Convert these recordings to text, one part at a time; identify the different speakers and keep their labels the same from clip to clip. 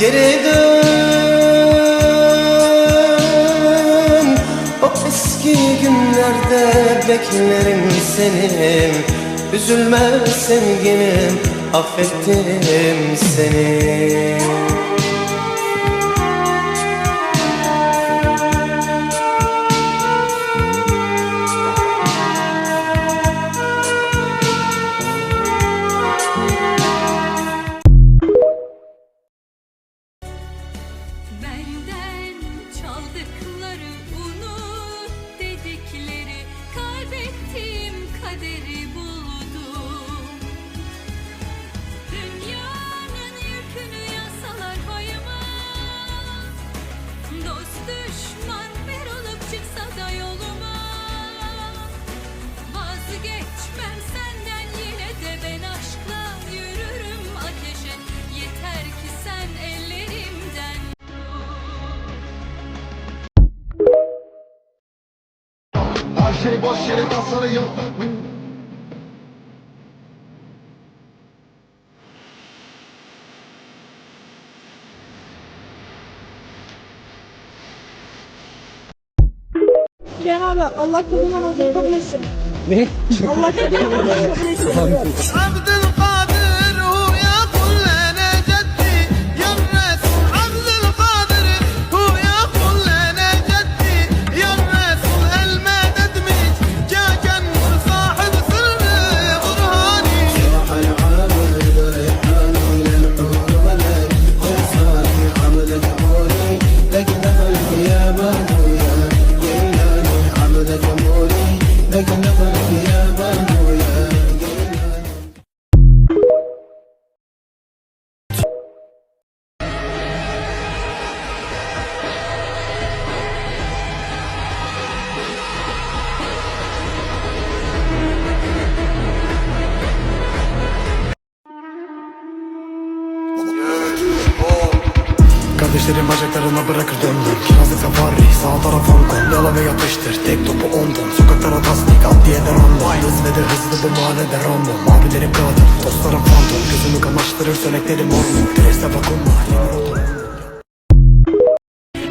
Speaker 1: Geri dön. O eski günlerde beklerim seni. Üzülme sevgilim affettim seni
Speaker 2: şey boş yere tasarıyor
Speaker 3: Cenab-ı Hak Allah kulundan kabul etsin. Ne? Allah kulundan kabul etsin.
Speaker 4: Kardeşlerim bacaklarına bırakır döndüm. Kirazlı safari sağ taraf Hong Kong Yala ve yapıştır tek topu ondan. Sokaklara tasdik adliyede random Hız ve de hızlı bu mahallede random. Abilerim katil dostlarım fantom Gözümü kamaştırır söneklerim orman Preste bakımla yemin oldum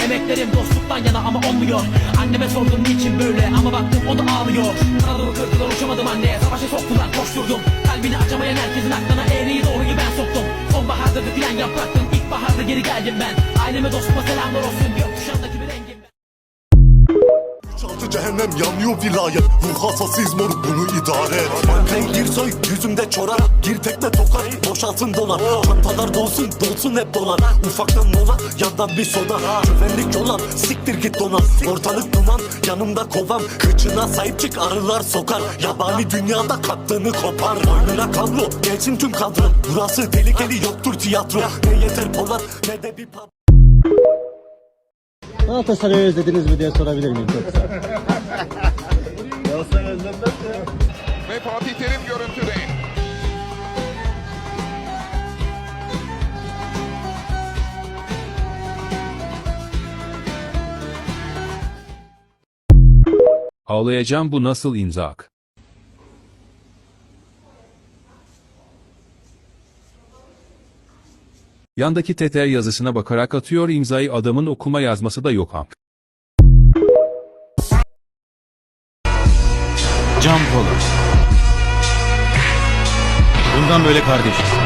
Speaker 5: Emeklerim dostluktan yana ama olmuyor. Anneme sordum niçin böyle? Ama baktım o da ağlıyor. Kanadımı kırdılar uçamadım anne. Savaşa soktular koşturdum. Kalbini açamayan herkesin aklına eğriyi doğruyu ben soktum. Sonbaharda dökülen yapraktım İlkbaharda geri geldim ben Aileme dostuma selamlar olsun. Gökkuşağındaki bir rengim.
Speaker 2: Cehennem yanıyor vilayet. Ruh hassasıyız moruk bunu idare et. Ben gir soy yüzümde çorak. Gir tekme tokat boşaltın dolar. Çantalar dolsun dolsun hep dolar. Ufaktan mola yandan bir soda. Güvenlik yola siktir git donan. Ortalık duman yanımda kovam Kıçına sahip çık arılar sokar. Yabani dünyada kattığını kopar. Boynuna kablo gelsin tüm kadro. Burası tehlikeli yoktur tiyatro. Ne yeter polar ne de bir pub
Speaker 6: Galatasaray'ı özlediniz mi diye sorabilir miyim? Çok kısa.
Speaker 7: Ve Fatih Terim görüntüde.
Speaker 8: Ağlayacağım bu nasıl imzak? Yandaki teter yazısına bakarak atıyor imzayı adamın okuma yazması da yok am.
Speaker 6: Can Polat. Bundan böyle kardeşiz.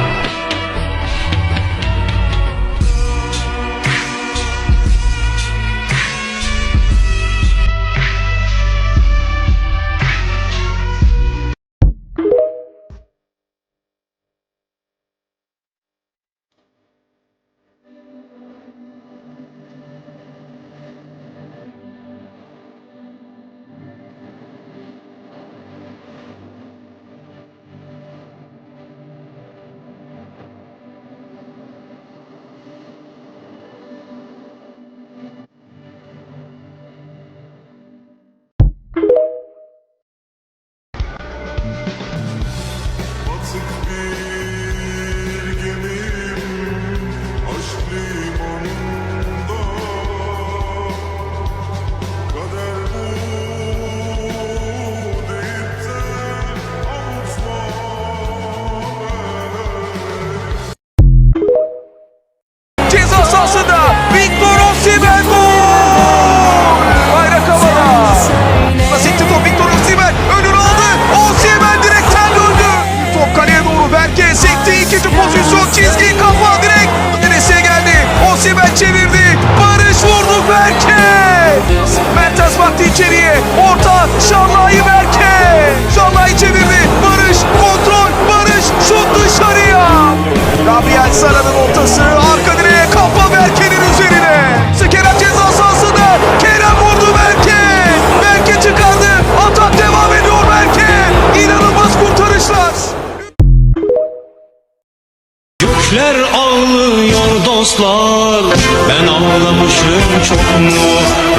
Speaker 4: Gökler ağlıyor dostlar. Ben ağlamışım çok mu?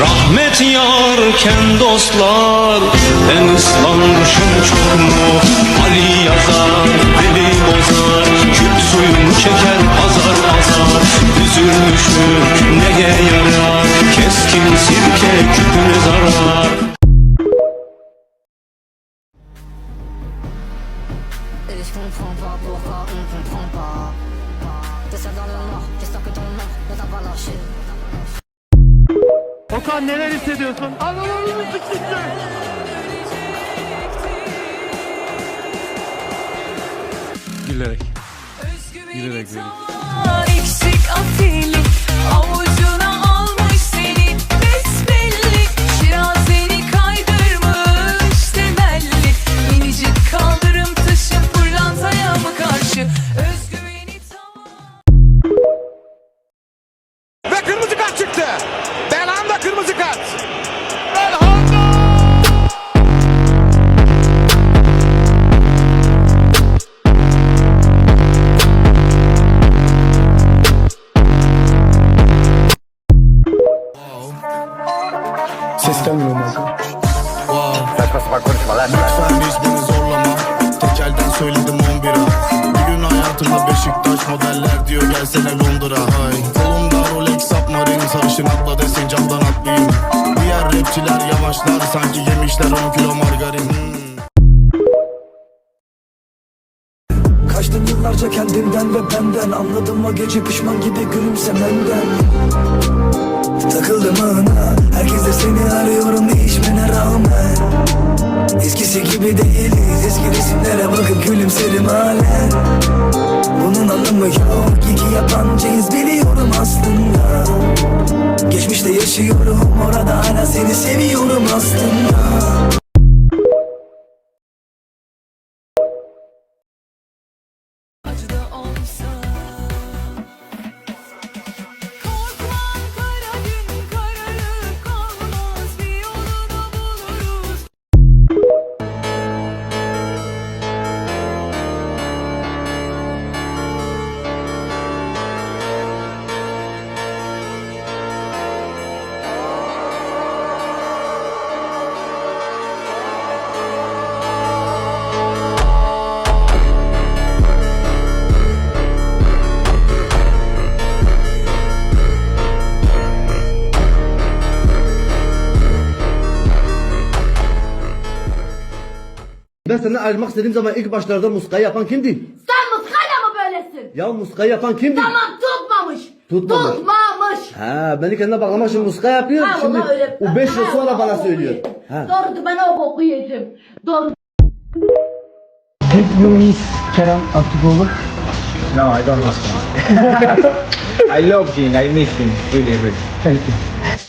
Speaker 4: Rahmet yarken dostlar. Ben ıslanmışım çok mu? Ali yazar deli bozar Küp suyunu çeker azar azar Üzülmüşüm neye yarar? Keskin sirke küpüne zarar
Speaker 9: neler hissediyorsun?
Speaker 10: Gülerek. Gülerek veriyor.
Speaker 1: Eksik
Speaker 4: Beşiktaş modeller diyor gelsene Londra. Hay. Kolumda Rolex Submarine sarışın atla desin camdan atlayayım. Diğer rapçiler yavaşlar sanki yemişler 10 kilo margarin. Hmm.
Speaker 11: Kaçtım yıllarca kendimden ve benden Anladım o gece pişman gibi gülümsemenden Takıldım ağına. Herkes de seni arıyorum değişmene rağmen. Eskisi gibi değiliz Eski resimlere bakıp gülümserim halen. Bunun anlamı yok İki yabancıyız biliyorum aslında. Geçmişte yaşıyorum Orada hala seni seviyorum aslında Ben senden ayrılmak istediğim zaman ilk başlarda muskayı yapan kimdi?
Speaker 12: Sen muskayla mı böylesin?
Speaker 11: Ya muskayı yapan kimdi?
Speaker 12: Tamam tutmamış.
Speaker 11: Tutmamış.
Speaker 12: Tutmamış.
Speaker 11: Ha beni kendine bağlamak için muska yapıyor.
Speaker 12: Ha,
Speaker 11: Şimdi
Speaker 12: öyle-
Speaker 11: o 5 yıl sonra bana söylüyor. Ha.
Speaker 12: Doğrudur ben o boku yedim. Doğru.
Speaker 4: Miss Kerem Aktürkoğlu?
Speaker 6: No, I don't know. I love him. I miss him. Really, really.
Speaker 4: Thank you.